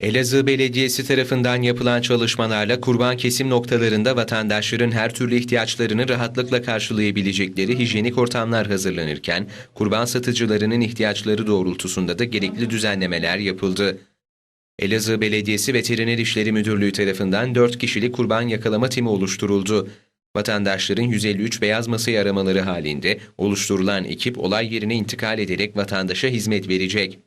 Elazığ Belediyesi tarafından yapılan çalışmalarla kurban kesim noktalarında vatandaşların her türlü ihtiyaçlarını rahatlıkla karşılayabilecekleri hijyenik ortamlar hazırlanırken, kurban satıcılarının ihtiyaçları doğrultusunda da gerekli düzenlemeler yapıldı. Elazığ Belediyesi Veteriner İşleri Müdürlüğü tarafından 4 kişilik kurban yakalama timi oluşturuldu. Vatandaşların 153 beyaz masayı aramaları halinde oluşturulan ekip olay yerine intikal ederek vatandaşa hizmet verecek.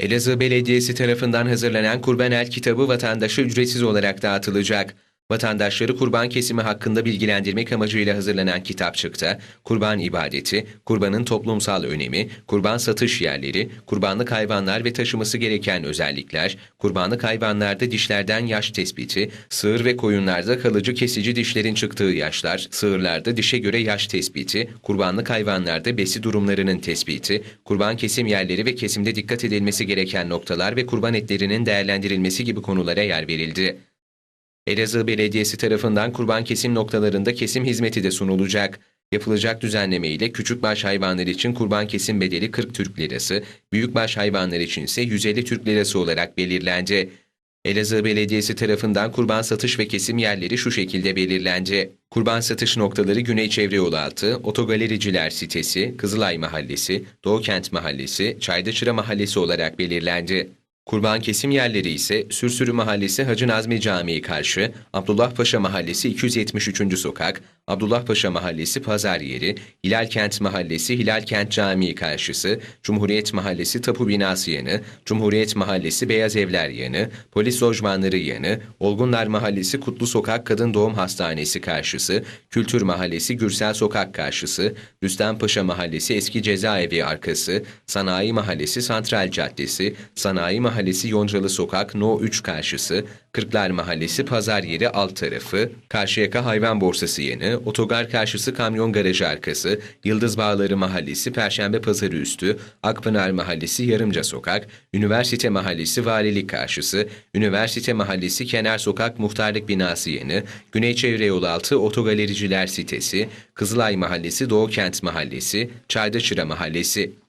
Elazığ Belediyesi tarafından hazırlanan Kurban El kitabı vatandaşa ücretsiz olarak dağıtılacak. Vatandaşları kurban kesimi hakkında bilgilendirmek amacıyla hazırlanan kitapçıkta kurban ibadeti, kurbanın toplumsal önemi, kurban satış yerleri, kurbanlık hayvanlar ve taşıması gereken özellikler, kurbanlık hayvanlarda dişlerden yaş tespiti, sığır ve koyunlarda kalıcı kesici dişlerin çıktığı yaşlar, sığırlarda dişe göre yaş tespiti, kurbanlık hayvanlarda besi durumlarının tespiti, kurban kesim yerleri ve kesimde dikkat edilmesi gereken noktalar ve kurban etlerinin değerlendirilmesi gibi konulara yer verildi. Elazığ Belediyesi tarafından kurban kesim noktalarında kesim hizmeti de sunulacak. Yapılacak düzenleme ile küçükbaş hayvanlar için kurban kesim bedeli 40 Türk Lirası, büyükbaş hayvanlar için ise 150 Türk Lirası olarak belirlendi. Elazığ Belediyesi tarafından kurban satış ve kesim yerleri şu şekilde belirlendi. Kurban satış noktaları Güney Çevre Yolu Altı, Otogalericiler sitesi, Kızılay Mahallesi, Doğukent Mahallesi, Çaydaçıra Mahallesi olarak belirlendi. Kurban kesim yerleri ise Sürsürü Mahallesi Hacı Nazmi Camii karşı, Abdullah Paşa Mahallesi 273. Sokak, Abdullah Paşa Mahallesi Pazar Yeri, Hilal Kent Mahallesi Hilal Kent Camii karşısı, Cumhuriyet Mahallesi Tapu Binası yanı, Cumhuriyet Mahallesi Beyaz Evler yanı, Polis Lojmanları yanı, Olgunlar Mahallesi Kutlu Sokak Kadın Doğum Hastanesi karşısı, Kültür Mahallesi Gürsel Sokak karşısı, Rüstempaşa Mahallesi Eski Cezaevi arkası, Sanayi Mahallesi Santral Caddesi, Sanayi Mahallesi Yoncalı Sokak No 3 karşısı, Kırklar Mahallesi Pazar Yeri alt tarafı, Karşıyaka Hayvan Borsası yanı, Otogar karşısı Kamyon Garajı arkası, Yıldız Bağları Mahallesi Perşembe Pazarı üstü, Akpınar Mahallesi Yarımca Sokak, Üniversite Mahallesi Valilik karşısı, Üniversite Mahallesi Kenar Sokak Muhtarlık Binası yanı, Güney Çevre Yolu altı Otogalericiler sitesi, Kızılay Mahallesi Doğu Kent Mahallesi, Çaydaçıra Mahallesi.